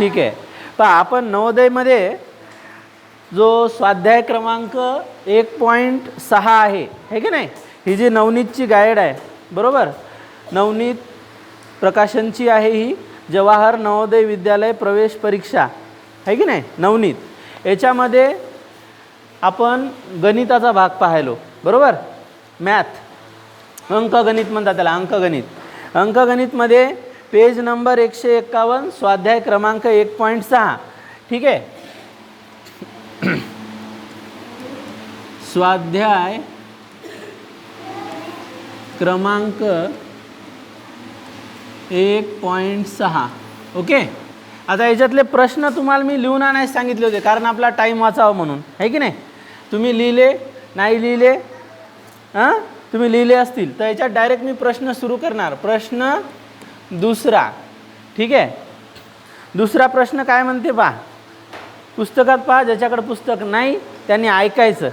ठीक आहे. तर आपण नवोदयमध्ये जो स्वाध्याय क्रमांक एक पॉईंट सहा आहे हे की नाही? ही जी नवनीतची गाईड आहे बरोबर? नवनीत प्रकाशनची आहे ही जवाहर नवोदय विद्यालय प्रवेश परीक्षा आहे की नाही? नवनीत. याच्यामध्ये आपण गणिताचा भाग पाहिलो बरोबर? मॅथ अंकगणित म्हणतात त्याला अंकगणित. अंकगणितमध्ये पेज नंबर एकशे एक्कावन्न स्वाध्याय क्रमांक एक पॉईंट सहा. ठीक आहे? स्वाध्याय क्रमांक एक पॉईंट सहा. ओके? आता याच्यातले प्रश्न तुम्हाला मी लिहून आणायला सांगितले होते कारण आपला टाईम वाचावा म्हणून. आहे की नाही? तुम्ही लिहिले नाही लिहिले हां तुम्ही लिहिले असतील तर याच्यात डायरेक्ट मी प्रश्न सुरू करणार. प्रश्न दुसरा. ठीक आहे? दुसरा प्रश्न काय म्हणते पहा? पुस्तकात पहा ज्याच्याकडे पुस्तक नाही त्यांनी ऐकायचं.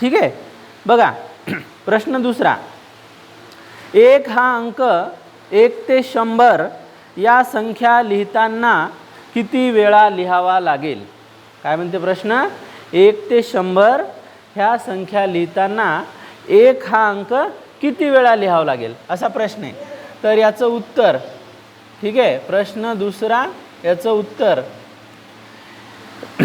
ठीक आहे? बघा प्रश्न दुसरा. एक हा अंक एक ते शंभर या संख्या लिहिताना किती वेळा लिहावा लागेल? काय म्हणते प्रश्न? एक ते शंभर ह्या संख्या लिहिताना एक हा अंक किती वेळा लिहावा लागेल? असा प्रश्न आहे. तर याचं उत्तर ठीक आहे? प्रश्न दुसरा याचं उत्तर.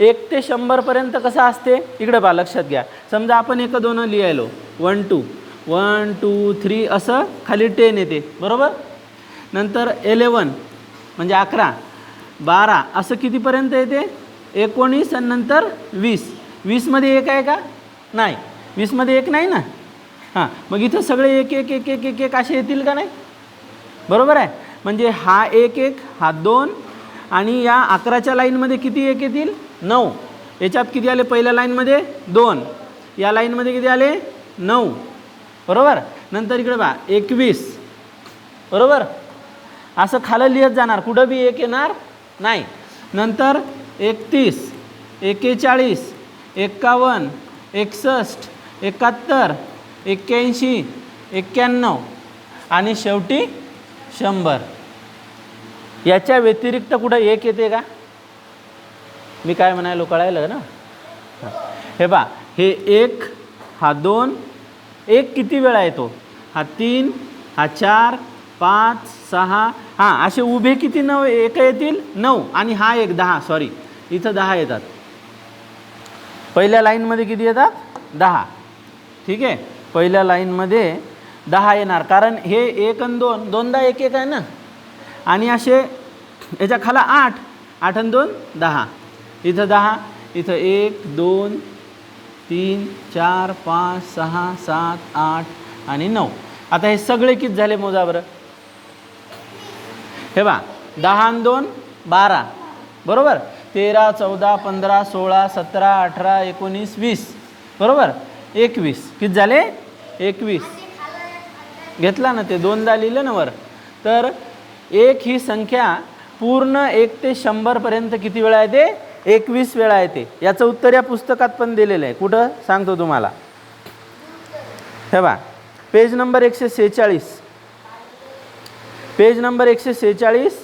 एक ते शंभरपर्यंत कसं असते? इकडे पहा लक्षात घ्या. समजा आपण एक दोन लिहायलो. One two one two three असं खाली टेन येते. बरोबर? नंतर एलेवन म्हणजे अकरा. बारा असं कितीपर्यंत येते? एकोणीस आणि नंतर वीस. वीसमध्ये एक आहे का? नाही. वीसमध्ये एक नाही ना? हां. मग इथं सगळे एक एक एक एक एक एक असे येतील का नाही? बरोबर आहे? म्हणजे हा एक एक हा दोन आणि या अकराच्या लाईनमध्ये किती एक येतील? नऊ. याच्यात किती आले? पहिल्या लाईनमध्ये दोन. या लाईनमध्ये किती आले? नऊ. बरोबर? नंतर इकडे बा एकवीस. बरोबर? असं खालं लिहत जाणार. कुठं बी एक येणार नाही. नंतर एकतीस एकेचाळीस एक्कावन्न एकसष्ट एकाहत्तर एक्क्याऐंशी एक्क्याण्णव. आणि शेवटी शंभर. याच्या व्यतिरिक्त कुठं एक येते का? मी काय म्हणायलो कळायलं ना? हे बा हे एक हा दोन एक किती वेळा येतो? हा तीन हा चार पाच सहा हां असे उभे किती नऊ एक येतील? नऊ आणि हा एक दहा सॉरी इथं दहा येतात. पहिल्या लाईनमध्ये किती येतात? दहा. ठीक आहे? पहिल्या लाईनमध्ये दहा येणार. कारण हे एक आणि दोन दोनदा एक एक आहे ना? आणि असे याच्या खाला आठ आठ आणि दोन दहा. इथं दहा इथं एक दोन तीन चार पाच सहा सात आठ आणि नऊ. आता हे सगळे किती झाले मोजा बरं? हे बा दहा आणि दोन बारा. बरोबर? तेरा चौदा पंधरा सोळा सतरा अठरा एकोणीस वीस. बरोबर? एकवीस. किती झाले? एकवीस. घेतला ना ते दोनदा लिहिलं ना वर. तर एक ही संख्या पूर्ण एक ते शंभरपर्यंत किती वेळा येते? एकवीस वेळा येते. याचं उत्तर या पुस्तकात पण दिलेलं आहे. कुठं? सांगतो तुम्हाला. हे बा पेज नंबर एकशे सेहेचाळीस. पेज नंबर एकशे सेहेचाळीस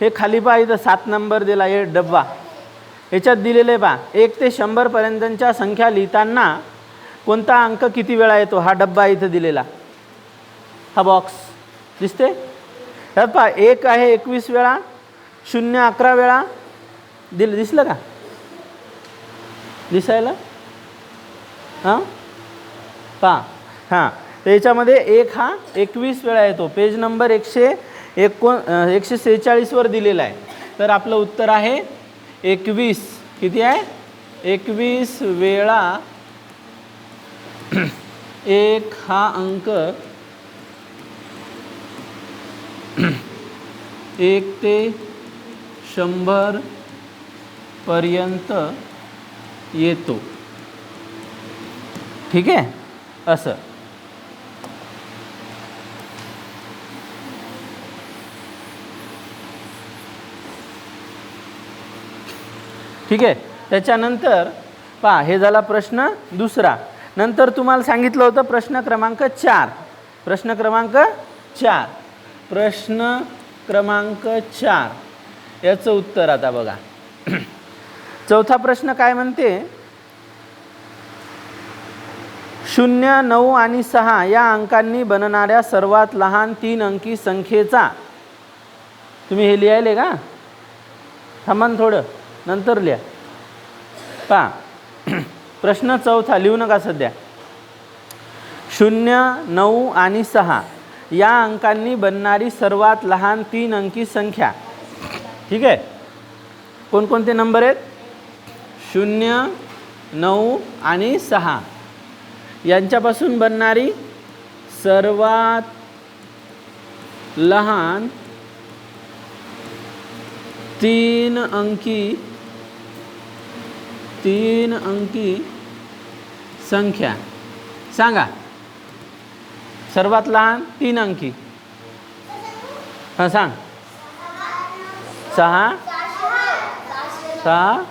हे खाली पहा इथं सात नंबर दिला हे डब्बा. याच्यात दिलेलं आहे पहा एक ते शंभरपर्यंतच्या संख्या लिहिताना कोणता अंक किती वेळा येतो? हा डब्बा इथं दिलेला. हा बॉक्स दिसते? ह्यात पहा एक आहे एकवीस वेळा शून्य अकरा वेळा. दिल दिसलं का? दिसायला? हां? पहा. हां. तर याच्यामध्ये एक हा एकवीस वेळा येतो. पेज नंबर एकशे एकोण एकशे सेहेचाळीसवर दिलेला आहे. तर आपलं उत्तर आहे एकवीस. किती आहे? एकवीस वेळा. एक हा अंक एक ते शंभर पर्यंत येतो. ठीक आहे? असं. ठीक आहे? त्याच्यानंतर पहा हे झाला प्रश्न दुसरा. नंतर तुम्हाला सांगितलं होतं प्रश्न क्रमांक चार. प्रश्न क्रमांक चार. प्रश्न क्रमांक चार. याचं उत्तर आता बघा. चौथा प्रश्न काय म्हणते? शून्य नऊ आणि सहा या अंकांनी बनणाऱ्या सर्वात लहान तीन अंकी संख्येचा. तुम्ही हे लिहायले का? थांबा थोडं. नंतर लिहा. पहा. प्रश्न चौथा लिहू नका सध्या. शून्य नऊ आणि सहा. या अंकांनी बनणारी सर्वात लहान तीन अंकी संख्या. ठीक आहे? कोणकोणते नंबर आहेत? शून्य नऊ आणि सहा. यांच्यापासून बनणारी सर्वात लहान तीन अंकी तीन अंकी संख्या. सांगा. सर्वात लहान तीन अंकी. हां सांग. सहा. सहा.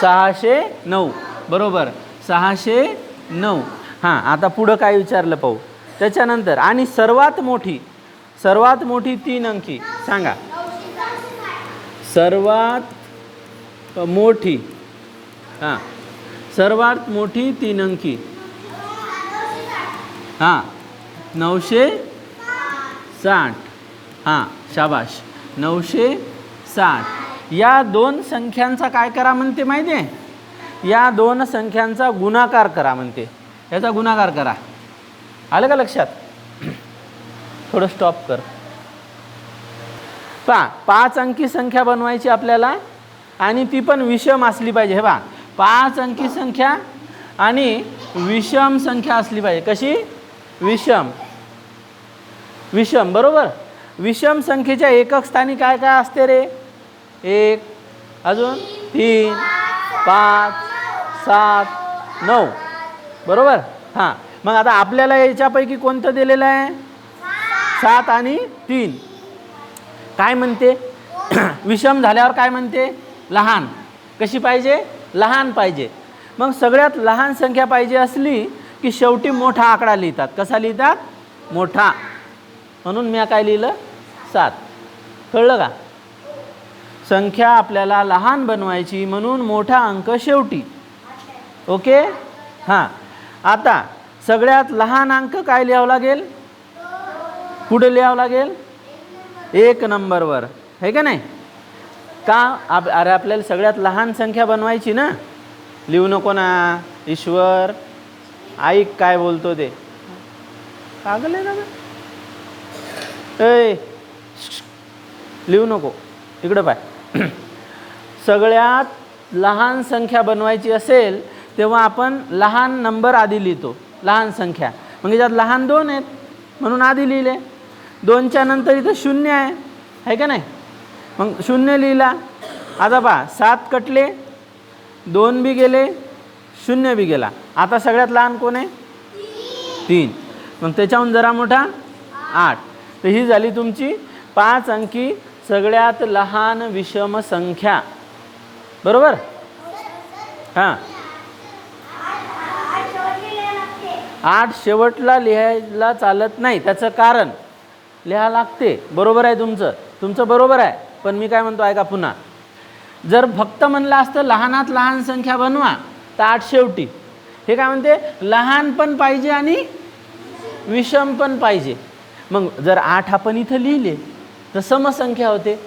सहाशे नऊ. बरोबर. सहाशे नऊ. हां आता पुढं काय विचारलं पाहू. त्याच्यानंतर आणि सर्वात मोठी सर्वात मोठी तीन अंकी. सांगा. सर्वात मोठी हां. सर्वात मोठी तीन अंकी. हां. नऊशे साठ. हां शाबाश. नऊशे साठ. या दोन संख्यांचा काय करा म्हणते माहिती आहे? या दोन संख्यांचा गुणाकार करा म्हणते. याचा गुणाकार करा. आलं का लक्षात? थोडं स्टॉप कर. पहा पाच अंकी संख्या बनवायची आपल्याला आणि ती पण विषम असली पाहिजे. हे पहा पाच अंकी संख्या आणि विषम संख्या असली पाहिजे. कशी? विषम. विषम बरोबर? विषम संख्येच्या एकक स्थानी काय काय असते रे? एक अजून? तीन पाच सात नऊ. बरोबर? हां. मग आता आपल्याला याच्यापैकी कोणतं दिलेलं आहे? सात आणि तीन. काय म्हणते? विषम झाल्यावर काय म्हणते? लहान. कशी पाहिजे? लहान पाहिजे. मग सगळ्यात लहान संख्या पाहिजे असली की शेवटी मोठा आकडा लिहितात. कसा लिहितात? मोठा. म्हणून मी काय लिहिलं? सात. कळलं का? संख्या आपल्याला लहान बनवायची म्हणून मोठा अंक शेवटी. ओके? हां. आता सगळ्यात लहान अंक काय लिहावं लागेल? कुठे लिहावं लागेल? एक नंबरवर. आहे का नाही? का आप अरे आपल्याला सगळ्यात लहान संख्या बनवायची ना? लिहू नको ना ईश्वर. ऐक काय बोलतो ते? पागल आहे लिहू नको. इकडं पाय. सगळ्यात लहान संख्या बनवायची असेल तेव्हा आपण लहान नंबर आधी लिहितो. लहान संख्या. मग याच्यात लहान दोन आहेत म्हणून आधी लिहिले. दोनच्या नंतर इथं शून्य आहे. आहे का नाही? मग शून्य लिहिला. आता पहा सात कटले दोन बी गेले शून्य बी गेला. आता सगळ्यात लहान कोण आहे? तीन. मग त्याच्याहून जरा मोठा आठ. तर ही झाली तुमची पाच अंकी सगळ्यात लहान विषम संख्या. बरोबर? हां. आठ शेवटला लिहायला चालत नाही. त्याचं कारण? लिहा लागते. बरोबर आहे तुमचं. तुमचं बरोबर आहे. पण मी काय म्हणतो ऐका पुन्हा. जर फक्त म्हणलं असतं लहानात लहान संख्या बनवा. तर आठ शेवटी. हे काय म्हणते? लहान पण पाहिजे आणि विषम पण पाहिजे. मग जर आठ आपण इथं लिहिले तर समसंख्या होते.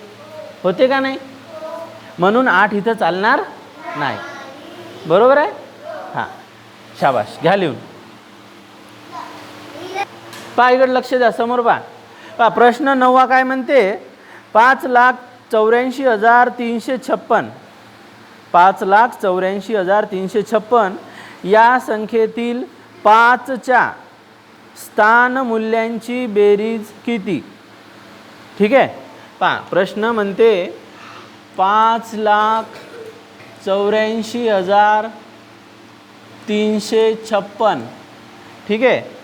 होते का नाही? म्हणून आठ इथं चालणार नाही. बरोबर आहे? हां. शाबाश घ्या लिहून. पायगड लक्ष द्या समोर पा पहा प्रश्न नववा काय म्हणते? पाच लाख चौऱ्याऐंशी हजार तीनशे छप्पन. पाच लाख चौऱ्याऐंशी हजार तीनशे छप्पन. या संख्येतील पाचच्या स्थानमूल्यांची बेरीज किती? ठीक आहे? पा प्रश्न म्हणते पाच लाख चौऱ्याऐंशी हजार तीनशे छप्पन. ठीक आहे?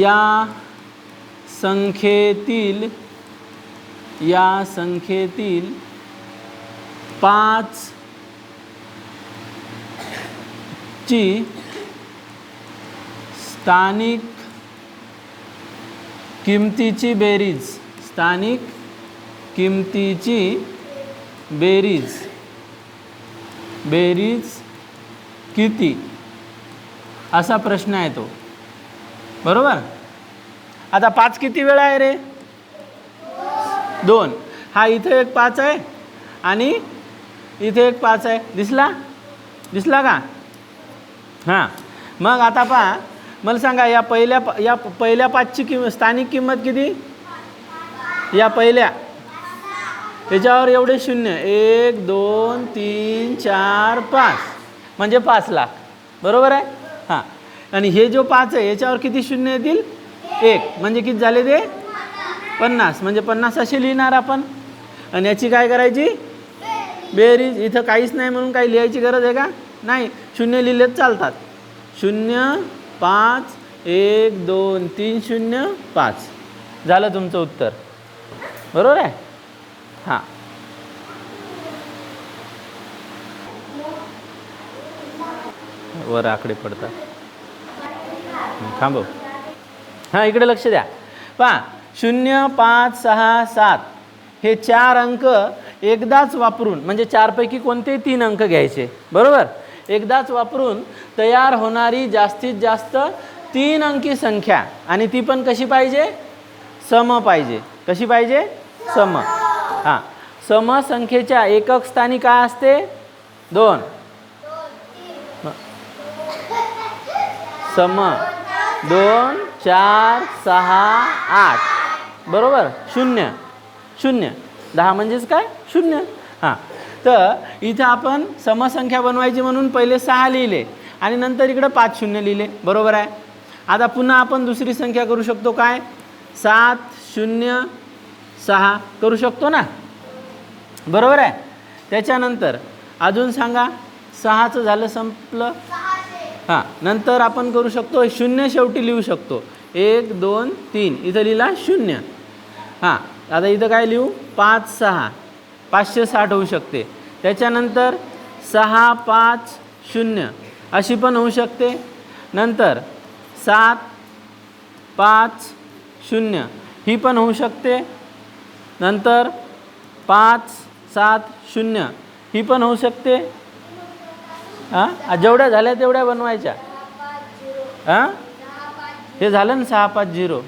या संख्येतील या संख्येतील पाच ची स्थानिक किमतीची बेरीज स्थानिक किमतीची बेरीज. बेरीज किती? असा प्रश्न आहे तो. बरोबर? आता पाच किती वेळा आहे रे? दोन. हा इथे एक पाच आहे आणि इथे एक पाच आहे. दिसला? दिसला का? हां. मग आता पहा. मला सांगा या पहिल्या प- या पहिल्या पाचची किंमत स्थानिक किंमत किती? या पहिल्या. याच्यावर एवढे शून्य. एक दोन तीन चार पाच. म्हणजे पाच लाख. बरोबर आहे? हां. आणि हे जो पाच आहे याच्यावर किती शून्य येतील? एक. म्हणजे किती झाले ते? पन्नास. म्हणजे पन्नास असे लिहिणार आपण. आणि याची काय करायची? बेरीज इथं काहीच नाही म्हणून काही लिहायची गरज आहे का? नाही. शून्य लिहिलेच चालतात. शून्य पाच एक दोन तीन शून्य पाच. झालं तुमचं उत्तर. बरोबर आहे? हां. वर आकडे पडतात. थांबव. हां इकडे लक्ष द्या. पहा. शून्य पाच सहा सात. हे चार अंक एकदाच वापरून म्हणजे चारपैकी कोणते तीन अंक घ्यायचे. बरोबर? एकदाच वापरून तयार होणारी जास्तीत जास्त तीन अंकी संख्या आणि ती पण कशी पाहिजे? सम पाहिजे. कशी पाहिजे? सम. हां. सम संख्येच्या एकक स्थानी काय असते? दोन. सम. दोन चार सहा आठ. बरोबर? शून्य. शून्य. दहा म्हणजेच काय? शून्य. हां. तर इथं आपण समसंख्या बनवायची म्हणून पहिले सहा लिहिले आणि नंतर इकडं पाच शून्य लिहिले. बरोबर आहे? आता पुन्हा आपण दुसरी संख्या करू शकतो काय? सात शून्य सहा. करू शकतो ना? बरोबर आहे? त्याच्यानंतर अजून सांगा. सहाचं झालं संपलं. हां. नंतर आपण करू शकतो शून्य शेवटी लिहू शकतो. एक दोन तीन. इथं लिहिला शून्य. हां. आता इथं काय लिहू? पाच सहा. पाचशे साठ होऊ शकते. त्याच्यानंतर सहा पाच शून्य. अशी पण होऊ शकते. नंतर सात पाच शून्य. ही पण होऊ शकते. नंतर पाच सात शून्य. ही पण होऊ शकते. हां जेवढ्या झाल्या तेवढ्या बनवायच्या. हां हे झालं ना सहा पाच झिरो.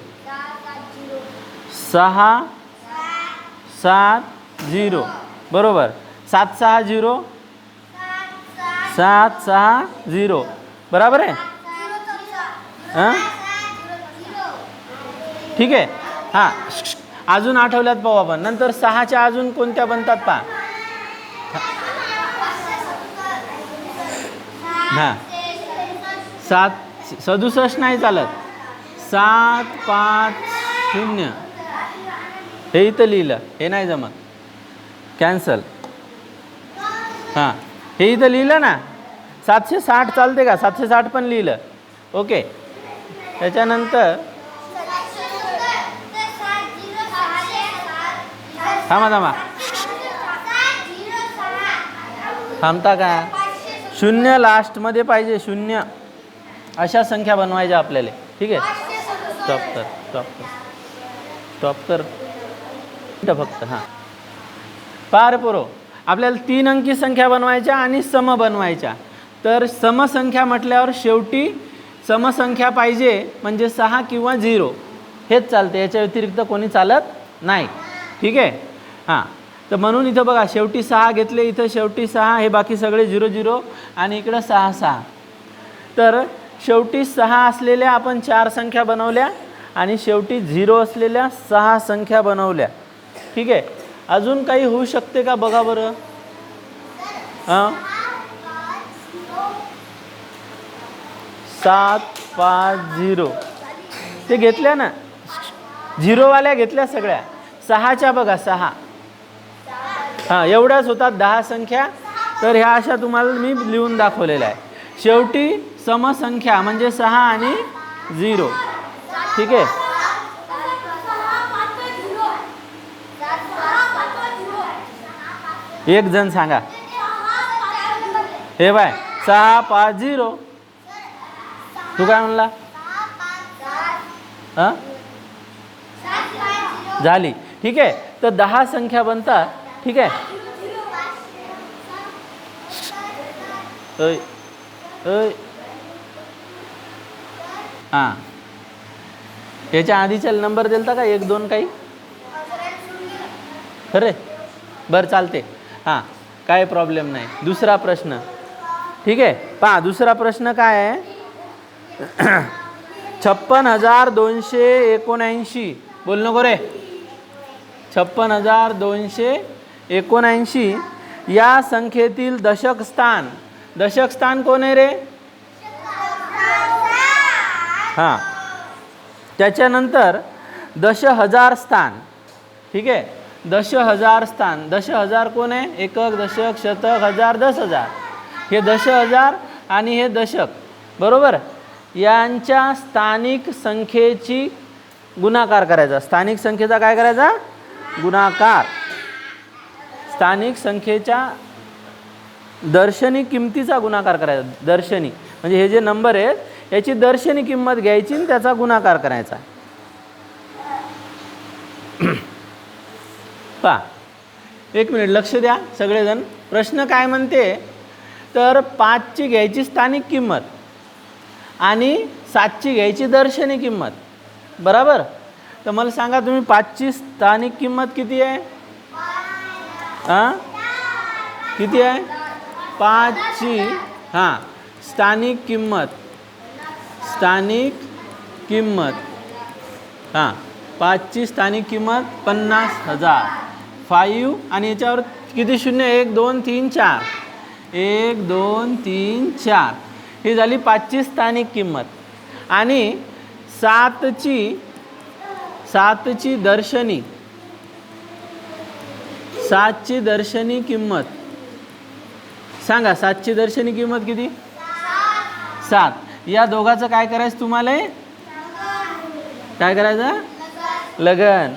सहा सात झिरो. बरोबर. सात सहा झिरो. सात सहा झिरो. बराबर आहे? हां? ठीक आहे. हां. अजून आठवल्यात पाहू आपण. नंतर सहाच्या अजून कोणत्या बनतात पहा. हां. सात सदुसष्ट नाही चालत. सात पाच शून्य. हे इथं लिहिलं हे नाही जमत. कॅन्सल हां हे इथं लिहिलं ना. सातशे साठ चालते का? सातशे साठ पण लिहिलं. ओके त्याच्यानंतर थांबा थांबा. थांबता का? शून्य लास्टमध्ये पाहिजे शून्य. अशा संख्या बनवायच्या आपल्याला. ठीक आहे? स्टॉप कर स्टॉप कर. स्टॉप कर. फक्त हां. पार पुरो. आपल्याला तीन अंकी संख्या बनवायच्या आणि सम बनवायच्या. तर समसंख्या म्हटल्यावर शेवटी समसंख्या पाहिजे म्हणजे सहा किंवा झिरो. हेच चालते याच्या व्यतिरिक्त कोणी चालत नाही. ठीक आहे? हां. तर म्हणून इथं बघा शेवटी सहा घेतले इथं शेवटी सहा हे बाकी सगळे झिरो झिरो आणि इकडं सहा सहा. तर शेवटी सहा असलेल्या आपण चार संख्या बनवल्या आणि शेवटी झिरो असलेल्या सहा संख्या बनवल्या. ठीक आहे. अजून काही होऊ शकते का बघा बरं? हां? सात पाच झिरो. ते घेतल्या ना? झिरोवाल्या घेतल्या सगळ्या. सहाच्या बघा सहा. हां एवढ्याच होतात दहा संख्या. तर ह्या अशा तुम्हाला मी लिहून दाखवलेल्या आहे शेवटी समसंख्या म्हणजे सहा आणि झिरो. ठीक आहे? एक जण सांगा. हे बाय सहा पाच झिरो. तू काय म्हणला? हां? झाली. ठीक आहे. तर दहा संख्या बनतात. ठीक आहे. हां. याच्या आधीच्या नंबर दिलता का? एक दोन काही? खरे बरं चालते हां काय प्रॉब्लेम नाही. दुसरा प्रश्न. ठीक आहे? पहा दुसरा प्रश्न काय आहे? छप्पन हजार दोनशे एकोणऐंशी. बोल नको रे. छप्पन हजार दोनशे एकोणऐंशी या संख्येतील दशक स्थान. दशक स्थान कोण आहे रे? हां. त्याच्यानंतर दश हजार स्थान. ठीक आहे? दश हजार स्थान. दश हजार कोण आहे? एकक दशक शतक हजार दस हजार. हे दश हजार आणि हे दशक. बरोबर? यांच्या स्थानिक संख्येची गुणाकार करायचा. स्थानिक संख्येचा काय करायचा? गुणाकार. स्थानिक संख्येच्या दर्शनी किमतीचा गुणाकार करायचा. दर्शनी. म्हणजे हे जे नंबर आहेत याची दर्शनी किंमत घ्यायची आणि त्याचा गुणाकार करायचा. पहा एक मिनिट लक्ष द्या सगळेजण. प्रश्न काय म्हणते? तर पाचची घ्यायची स्थानिक किंमत आणि सातची घ्यायची दर्शनी किंमत. बरोबर? तर मला सांगा तुम्ही पाचची स्थानिक किंमत किती आहे? हां किती आहे? पाचची. हां. स्थानिक किंमत. स्थानिक किंमत. हां. पाचची स्थानिक किंमत पन्नास हजार. फाईव्ह आणि याच्यावर किती शून्य? एक दोन तीन चार. एक दोन तीन चार. ही झाली पाचची स्थानिक किंमत. आणि सातची सातची दर्शनी. सातची दर्शनी किंमत. सांगा सातची दर्शनी किंमत किती? सात. या दोघाचं काय करायचं तुम्हाला? काय करायचं? लगन.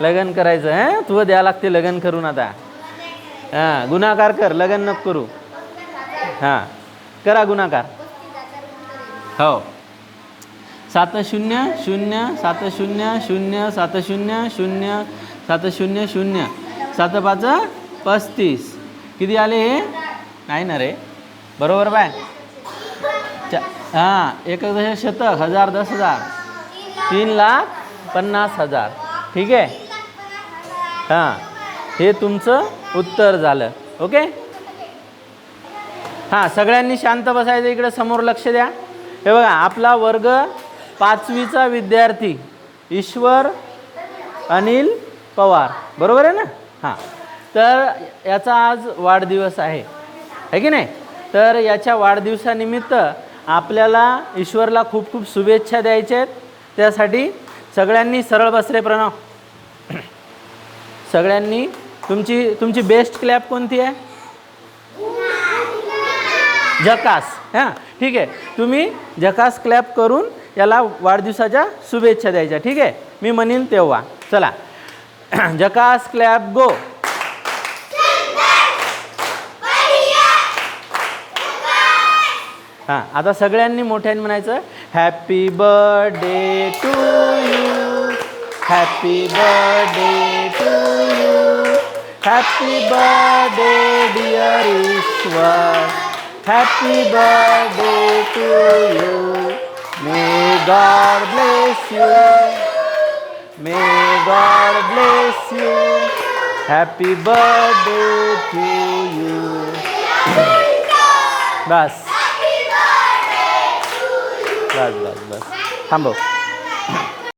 लगन करायचं हं? तुला द्या लागते लगन करून आता. हां गुन्हाकार कर लगन नको करू. हां करा गुन्हाकार हो. सात शून्य शून्य सात शून्य शून्य सात शून्य शून्य सात शून्य. शून्य सात पाच पस्तीस. किती आले हे? नाही ना रे. बरोबर बाय. चा हां एक शतक हजार दस हजार. तीन लाख पन्नास हजार. ठीक आहे? हां हे तुमचं उत्तर झालं. ओके? हां सगळ्यांनी शांत बसायचं इकडे समोर लक्ष द्या. हे बघा आपला वर्ग पाचवीचा विद्यार्थी ईश्वर अनिल पवार. बरोबर आहे ना? हां. तर याचा आज वाढदिवस आहे. है की नाही? तर याच्या वाढदिवसानिमित्त आपल्याला ईश्वरला खूप खूप शुभेच्छा द्यायच्या आहेत. त्यासाठी सगळ्यांनी सरळ बसरे प्रणव सगळ्यांनी तुमची तुमची बेस्ट क्लॅप कोणती आहे? जकास हां ठीक आहे. तुम्ही जकास क्लॅप करून याला वाढदिवसाच्या शुभेच्छा द्यायच्या. ठीक आहे? मी म्हणेन तेव्हा. चला. जकास क्लॅप गो हां आता सगळ्यांनी मोठ्याने म्हणायचं happy birthday to you happy birthday happy birthday dear Ishwar happy birthday to you may God bless you may God bless you happy birthday to you बस बस बस बस थांबव